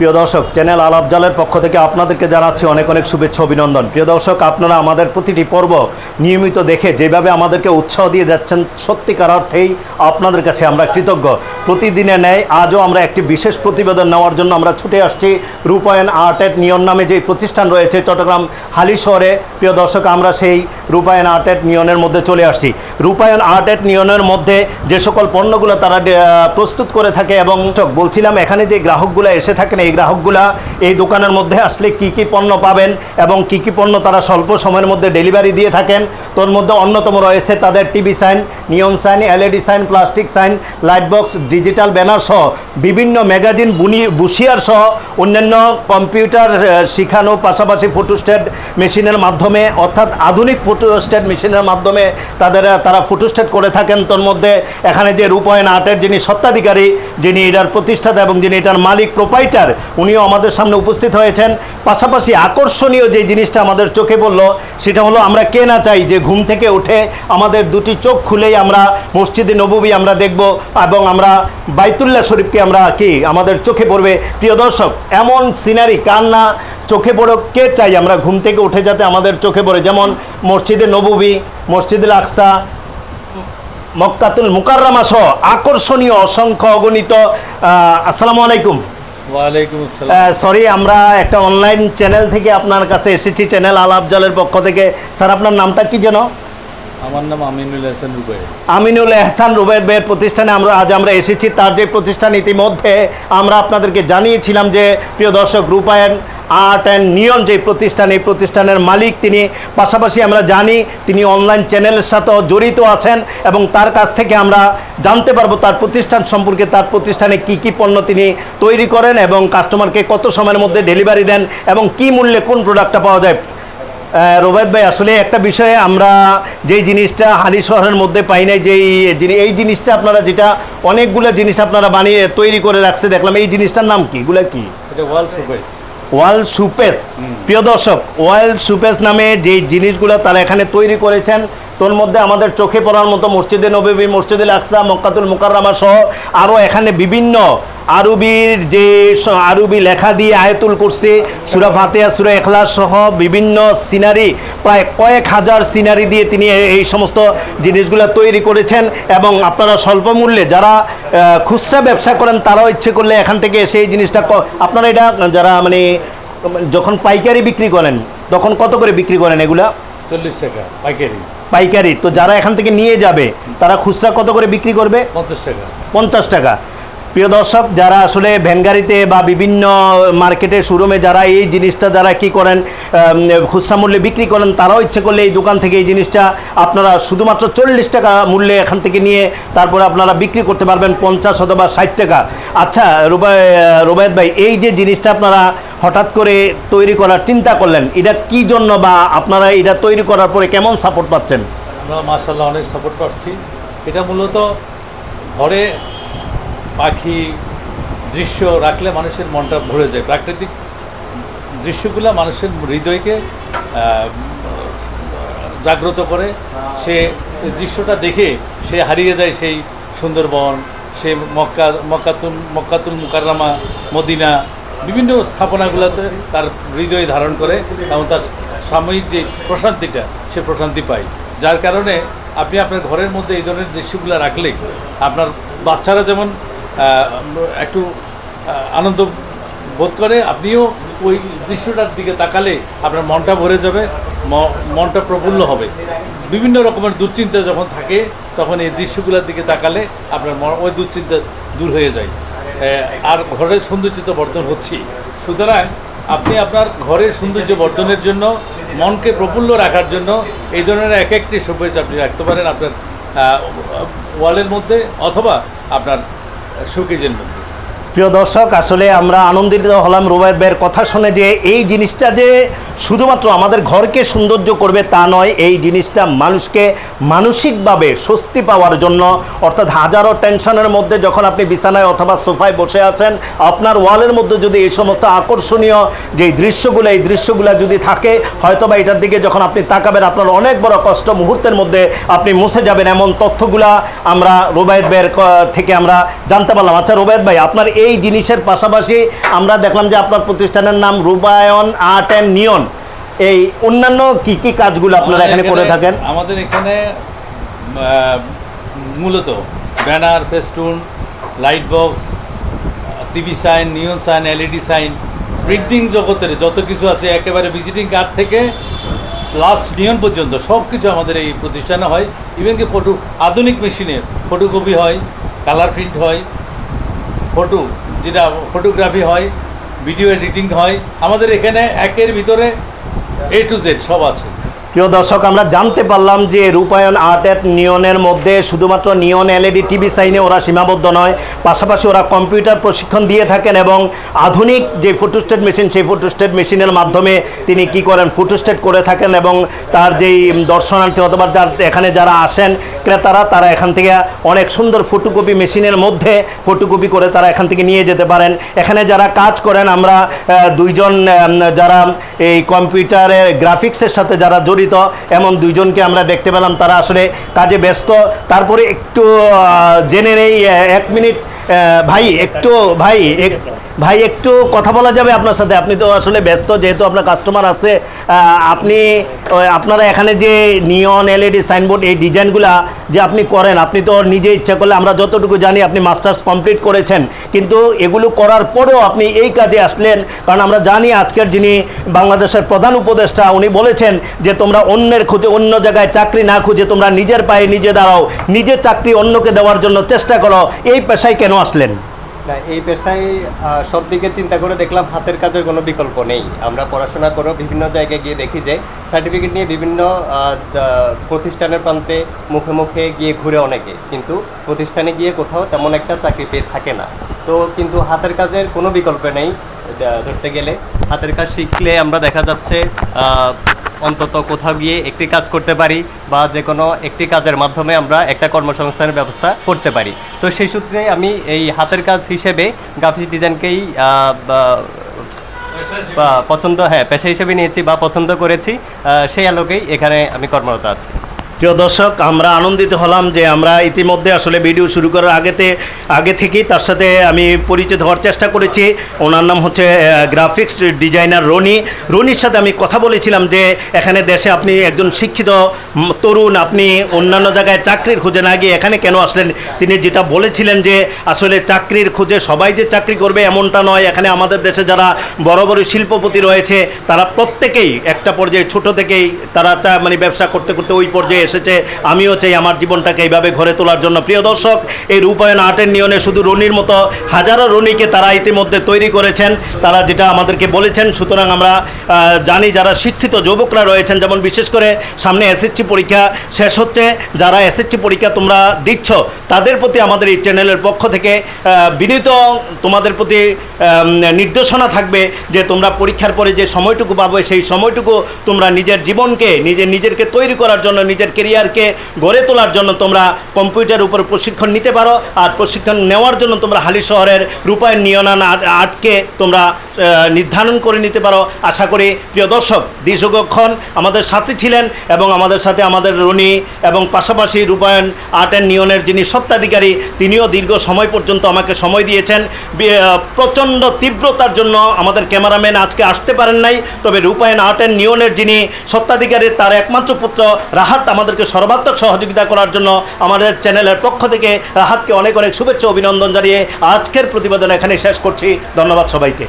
প্রিয় দর্শক, চ্যানেল আলাপ জালের পক্ষ থেকে আপনাদেরকে জানাচ্ছি অনেক অনেক শুভেচ্ছা, অভিনন্দন। প্রিয় দর্শক, আপনারা আমাদের প্রতিটি পর্ব নিয়মিত দেখে যেভাবে আমাদেরকে উৎসাহ দিয়ে যাচ্ছেন, সত্যিকার অর্থেই আপনাদের কাছে আমরা কৃতজ্ঞ। প্রতিদিনে নেয় আজও আমরা একটি বিশেষ প্রতিবেদন নেওয়ার জন্য আমরা ছুটে আসছি রূপায়ণ আর্ট অ্যাট নিয়ন নামে যে প্রতিষ্ঠান রয়েছে চট্টগ্রাম হালি শহরে। প্রিয় দর্শক, আমরা সেই রূপায়ণ আর্ট অ্যাট নিয়নের মধ্যে চলে আসছি। রূপায়ণ আর্ট অ্যাট নিয়নের মধ্যে যে সকল পণ্যগুলো তারা প্রস্তুত করে থাকে এবং বলছিলাম, এখানে যে গ্রাহকগুলো এসে থাকেন এই গ্রাহকগুলা এই দোকানের মধ্যে আসলে কি কি পণ্য পাবেন এবং কি কি পণ্য তারা স্বল্প সময়ের মধ্যে ডেলিভারি দিয়ে থাকেন। তোর মধ্যে অন্যতম রয়েছে তাদের TV sign, neon sign, LED sign, plastic sign, light box, digital banner সহ বিভিন্ন ম্যাগাজিন বুনি বুশিয়ার সহ অন্যান্য কম্পিউটার শেখানো, পাশাপাশি ফটোস্টেট মেশিনের মাধ্যমে, অর্থাৎ আধুনিক ফটোস্টেট মেশিনের মাধ্যমে তাদের, তারা ফটোস্টেট করে থাকেন। তোর মধ্যে এখানে যে রূপায়ণ আর্টের যিনি সত্ত্বাধিকারী যিনি এটার প্রতিষ্ঠাতা এবং যিনি এটার মালিক প্রোপাইটার উনিও আমাদের সামনে উপস্থিত হয়েছেন। পাশাপাশি আকর্ষণীয় যে জিনিসটা আমাদের চোখে পড়ল, সেটা হলো আমরা কে না চাই যে ঘুম থেকে উঠে আমাদের দুটি চোখ খুলেই আমরা মসজিদে নববী আমরা দেখব এবং আমরা বাইতুল্লাহ শরীফকে আমরা কি আমাদের চোখে পড়বে। প্রিয় দর্শক, এমন সিনারি কার না চোখে পড়ে কে চাই আমরা ঘুম থেকে উঠে যাতে আমাদের চোখে পড়ে? যেমন মসজিদে নববী মসজিদুল আকসা, মক্কাতুল মুকাররামা সহ আকর্ষণীয় অসংখ্য অগণিত আসসালামু আলাইকুম। সরি আমরা একটা অনলাইন চ্যানেল থেকে আপনার কাছে এসেছি চ্যানেল আলাপ জলের পক্ষ থেকে। স্যার আপনার নামটা কি যেন? আমার নাম আমিনুল হাসান রুবাই আমিনুল এহসান রুবেদ বের প্রতিষ্ঠানে আমরা আজ আমরা এসেছি। তার যে প্রতিষ্ঠান ইতিমধ্যে আমরা আপনাদেরকে জানিয়েছিলাম যে প্রিয় দর্শক রূপায়ণ আর্ট অ্যান্ড নিয়ন যে প্রতিষ্ঠান, এই প্রতিষ্ঠানের মালিক তিনি। পাশাপাশি আমরা জানি তিনি অনলাইন চ্যানেলের সাথেও জড়িত আছেন এবং তার কাছ থেকে আমরা জানতে পারব তার প্রতিষ্ঠান সম্পর্কে, তার প্রতিষ্ঠানে কি কি পণ্য তিনি তৈরি করেন এবং কাস্টমারকে কত সময়ের মধ্যে ডেলিভারি দেন এবং কি মূল্যে কোন প্রোডাক্টটা পাওয়া যায়। রোবায়ত ভাই, আসলে একটা বিষয়ে আমরা যেই জিনিসটা হালি শহরের মধ্যে পাই নাই, যেই এই জিনিসটা আপনারা যেটা অনেকগুলো জিনিস আপনারা বানিয়ে তৈরি করে রাখছে, দেখলাম এই জিনিসটার নাম কি? এগুলা কি? এটা সুপাইস ওয়াল সুপেস। প্রিয় দর্শক, ওয়াল সুপেস নামে যে জিনিসগুলো তারা এখানে তৈরি করেছেন, তোর মধ্যে আমাদের চোখে পড়ার মতো মসজিদে নবী মসজিদে আকসা, মক্কাতুল মুকাররামা সহ আরও এখানে বিভিন্ন আরবির যে আরবি লেখা দিয়ে আয়তুল করছে সুরা ফাতেহা, সুরা এখলাস সহ বিভিন্ন সিনারি প্রায় কয়েক হাজার সিনারি দিয়ে তিনি এই সমস্ত জিনিসগুলো তৈরি করেছেন এবং আপনারা স্বল্প মূল্যে যারা খুচরা ব্যবসা করেন তারাও ইচ্ছে করলে এখান থেকে সেই জিনিসটা ক- আপনারা এটা যারা মানে যখন পাইকারি বিক্রি করেন তখন কত করে বিক্রি করেন এগুলা? চল্লিশ টাকা পাইকারি। পাইকারি। তো যারা এখান থেকে নিয়ে যাবে তারা খুচরা কত করে বিক্রি করবে? পঞ্চাশ টাকা। পঞ্চাশ টাকা। প্রিয় দর্শক, যারা আসলে ভ্যান গাড়িতে বা বিভিন্ন মার্কেটে শোরুমে যারা এই জিনিসটা যারা কি করেন খুচরা মূল্যে বিক্রি করেন, তারাও ইচ্ছে করলে এই দোকান থেকে এই জিনিসটা আপনারা শুধুমাত্র চল্লিশ টাকা মূল্যে এখান থেকে নিয়ে তারপরে আপনারা বিক্রি করতে পারবেন পঞ্চাশ অথবা ষাট টাকা। আচ্ছা রুবাই রুবায়ত ভাই, এই যে জিনিসটা আপনারা হঠাৎ করে তৈরি করার চিন্তা করলেন, এটা কি জন্য বা আপনারা এটা তৈরি করার পরে কেমন সাপোর্ট পাচ্ছেন? আমরা মার্শাল্লাহ অনেক সাপোর্ট পাচ্ছি। এটা মূলত ঘরে পাখি দৃশ্য রাখলে মানুষের মনটা ভরে যায়। প্রাকৃতিক দৃশ্যগুলো মানুষের হৃদয়কে জাগ্রত করে। সে দৃশ্যটা দেখে সে হারিয়ে যায় সেই সুন্দরবন, সে মক্কা, মক্কাতুল মক্কাতুল মুকাররামা, মদিনা, বিভিন্ন স্থাপনাগুলোতে তার হৃদয় ধারণ করে এবং তার সাময়িক যে প্রশান্তিটা, সে প্রশান্তি পায়। যার কারণে আপনি আপনার ঘরের মধ্যে এই ধরনের দৃশ্যগুলো রাখলে আপনার বাচ্চারা যেমন একটু আনন্দ বোধ করে। আপনিও ওই দৃশ্যটার দিকে তাকালে আপনার মনটা ভরে যাবে মনটা প্রফুল্ল হবে। বিভিন্ন রকমের দুশ্চিন্তা যখন থাকে, তখন এই দৃশ্যগুলোর দিকে তাকালে আপনার ওই দুশ্চিন্তা দূর হয়ে যায়। আর ঘরের সৌন্দর্য তো বর্ধন হচ্ছেই। সুতরাং আপনি আপনার ঘরের সৌন্দর্য বর্ধনের জন্য, মনকে প্রফুল্ল রাখার জন্য এই ধরনের এক একটি শোপেজ আপনি রাখতে পারেন আপনার ওয়ালের মধ্যে অথবা আপনার শোকেজের মধ্যে। প্রিয় দর্শক, আসলে আমরা আনন্দিত হলাম রুবায়ত ভাইয়ের কথা শুনে যে এই জিনিসটা যে শুধুমাত্র আমাদের ঘরকে সৌন্দর্য করবে তা নয়, এই জিনিসটা মানুষকে মানসিকভাবে স্বস্তি পাওয়ার জন্য, অর্থাৎ হাজারো টেনশনের মধ্যে যখন আপনি বিছানায় অথবা সোফায় বসে আছেন, আপনার ওয়ালের মধ্যে যদি এই সমস্ত আকর্ষণীয় যে দৃশ্যগুলো, এই দৃশ্যগুলো যদি থাকে হয়তো বা এটার দিকে যখন আপনি তাকাবেন, আপনার অনেক বড় কষ্ট মুহূর্তের মধ্যে আপনি মুছে যাবেন। এমন তথ্যগুলা আমরা রুবায়ত ভাইয়ের থেকে আমরা জানতে পারলাম। আচ্ছা রুবায়ত ভাই, আপনার এই জিনিসের পাশাপাশি আমরা দেখলাম যে আপনার প্রতিষ্ঠানের নাম রূপায়ণ আর্ট অ্যান্ড নিয়ন। এই অন্যান্য কি কি কাজগুলো আপনারা এখানে করে থাকেন? আমাদের এখানে মূলত banner festoon light box TV sign neon sign LED sign printing জগতের যত কিছু আছে একেবারে ভিজিটিং কার্ড থেকে লাস্ট নিয়ন পর্যন্ত সব কিছু আমাদের এই প্রতিষ্ঠানে হয়। ইভেন কি ফটো আধুনিক মেশিনে ফটোকপি হয় কালার প্রিন্ট হয় ফটো, যেটা ফটোগ্রাফি হয় ভিডিও এডিটিং হয়, আমাদের এখানে একের ভিতরে এ টু জেড সব আছে। প্রিয় দর্শক, আমরা জানতে পারলাম যে রূপায়ণ আর্ট অ্যাট নিয়নের মধ্যে শুধুমাত্র নিয়ন এলইডি, টিভি সাইনে ওরা সীমাবদ্ধ নয়, পাশাপাশি ওরা কম্পিউটার প্রশিক্ষণ দিয়ে থাকেন এবং আধুনিক যে ফটোস্টেট মেশিন সেই ফটোস্টেট মেশিনের মাধ্যমে তিনি কি করেন ফটোস্টেট করে থাকেন এবং তার যেই দর্শনার্থী অথবা যার এখানে যারা আসেন ক্রেতারা, তারা এখান থেকে অনেক সুন্দর ফটোকপি মেশিনের মধ্যে ফটোকপি করে তারা এখান থেকে নিয়ে যেতে পারেন। এখানে যারা কাজ করেন, আমরা দুইজন যারা এই কম্পিউটারের গ্রাফিক্সের সাথে যারা জড়িত এমন দুইজনকে আমরা দেখতে পেলাম, তারা আসলে কাজে ব্যস্ত। তারপরে একটু জেনে নেই এক মিনিট ভাই, একটু, ভাই ভাই, একটু কথা বলা যাবে আপনার সাথে। আপনি তো আসলে ব্যস্ত, যেহেতু আপনার কাস্টমার আছে আপনি আপনারা এখানে যে নিয়ন এলইডি সাইনবোর্ড এই ডিজাইনগুলা যে আপনি করেন, আপনি তো নিজে ইচ্ছা করলে আমরা যতটুকু জানি আপনি মাস্টার্স কমপ্লিট করেছেন। কিন্তু এগুলো করার পরেও আপনি এই কাজে আসলেন, কারণ আমরা জানি আজকের যিনি বাংলাদেশের প্রধান উপদেষ্টা, উনি বলেছেন যে তোমরা অন্যের খুঁজে, অন্য জায়গায় চাকরি না খুঁজে তোমরা নিজের পায়ে নিজে দাঁড়াও নিজের চাকরি অন্যকে দেওয়ার জন্য চেষ্টা করো, এই পেশায় কেন আসলেন? না, এই পেশায় সব দিকে চিন্তা করে দেখলাম হাতের কাজের কোনো বিকল্প নেই। আমরা পড়াশোনা করে বিভিন্ন জায়গায় গিয়ে দেখি যে সার্টিফিকেট নিয়ে বিভিন্ন প্রতিষ্ঠানের প্রান্তে মুখে মুখে গিয়ে ঘুরে অনেকে। কিন্তু প্রতিষ্ঠানে গিয়ে কোথাও তেমন একটা চাকরি পেয়ে থাকে না। তো কিন্তু হাতের কাজের কোনো বিকল্প নেই। ধরতে গেলে হাতের কাজ শিখলে আমরা দেখা যাচ্ছে অন্তত কোথাও গিয়ে একটি কাজ করতে পারি বা যে কোনো একটি কাজের মাধ্যমে আমরা একটা কর্মসংস্থানের ব্যবস্থা করতে পারি। তো সেই সূত্রে আমি এই হাতের কাজ হিসেবে গ্রাফিক্স ডিজাইনকেই পছন্দ হ্যাঁ পেশা হিসেবে নিয়েছি বা পছন্দ করেছি সেই আলোকেই এখানে আমি কর্মরত আছি। প্রিয় দর্শক, আমরা আনন্দিত হলাম যে আমরা ইতিমধ্যে আসলে ভিডিও শুরু করার আগেতে, আগে থেকেই তার সাথে আমি পরিচিত হওয়ার চেষ্টা করেছি। ওনার নাম হচ্ছে গ্রাফিক্স ডিজাইনার রনি। রনির সাথে আমি কথা বলেছিলাম যে এখানে দেশে আপনি একজন শিক্ষিত তরুণ, আপনি অন্যান্য জায়গায় চাকরির খুঁজে না গিয়ে এখানে কেন আসলেন? তিনি যেটা বলেছিলেন যে আসলে চাকরির খুঁজে সবাই যে চাকরি করবে এমনটা নয়। এখানে আমাদের দেশে যারা বড় বড় শিল্পপতি রয়েছে, তারা প্রত্যেকেই একটা পর্যায়ে ছোট থেকেই তারা চা মানে ব্যবসা করতে করতে ওই পর্যায়ে এসেছে। আমিও চাই আমার জীবনটাকে এইভাবে ঘরে তোলার জন্য। প্রিয় দর্শক, এই রূপায়ণ আর্টের নিয়নে শুধু রনির মতো হাজারো রনিকে তারা ইতিমধ্যে তৈরি করেছেন। তারা যেটা আমাদেরকে বলেছেন, সুতরাং আমরা জানি যারা শিক্ষিত যুবকরা রয়েছেন, যেমন বিশেষ করে সামনে এসএসসি পরীক্ষা শেষ হচ্ছে, যারা এসএসসি পরীক্ষা তোমরা দিচ্ছ, তাদের প্রতি আমাদের এই চ্যানেলের পক্ষ থেকে বিনীত তোমাদের প্রতি নির্দেশনা থাকবে যে তোমরা পরীক্ষার পরে যে সময়টুকু পাবে, সেই সময়টুকু তোমরা নিজের জীবনকে, নিজের নিজেরকে তৈরি করার জন্য নিজের কেরিয়ারকে গড়ে তোলার জন্য তোমরা কম্পিউটার উপর প্রশিক্ষণ নিতে পারো, আর প্রশিক্ষণ নেওয়ার জন্য তোমরা হালি শহরের রূপায়ণ নিয়নান আর্টকে তোমরা নির্ধারণ করে নিতে পারো। আশা করি, প্রিয় দর্শক দীর্ঘক্ষণ আমাদের সাথে ছিলেন এবং আমাদের সাথে আমাদের রনি এবং পাশাপাশি রূপায়ণ আর্ট অ্যান্ড নিয়নের যিনি সত্ত্বাধিকারী তিনিও দীর্ঘ সময় পর্যন্ত আমাকে সময় দিয়েছেন। প্রচণ্ড তীব্রতার জন্য আমাদের ক্যামেরাম্যান আজকে আসতে পারেন নাই, তবে রূপায়ণ আর্ট অ্যান্ড নিয়নের যিনি সত্ত্বাধিকারী তার একমাত্র পুত্র রাহাত আমাদেরকে সর্বাত্মক সহযোগিতা করার জন্য আমাদের চ্যানেলের পক্ষ থেকে রাহাতকে অনেক অনেক শুভেচ্ছা অভিনন্দন জানিয়ে আজকের প্রতিবেদন এখানে শেষ করছি ধন্যবাদ সবাইকে।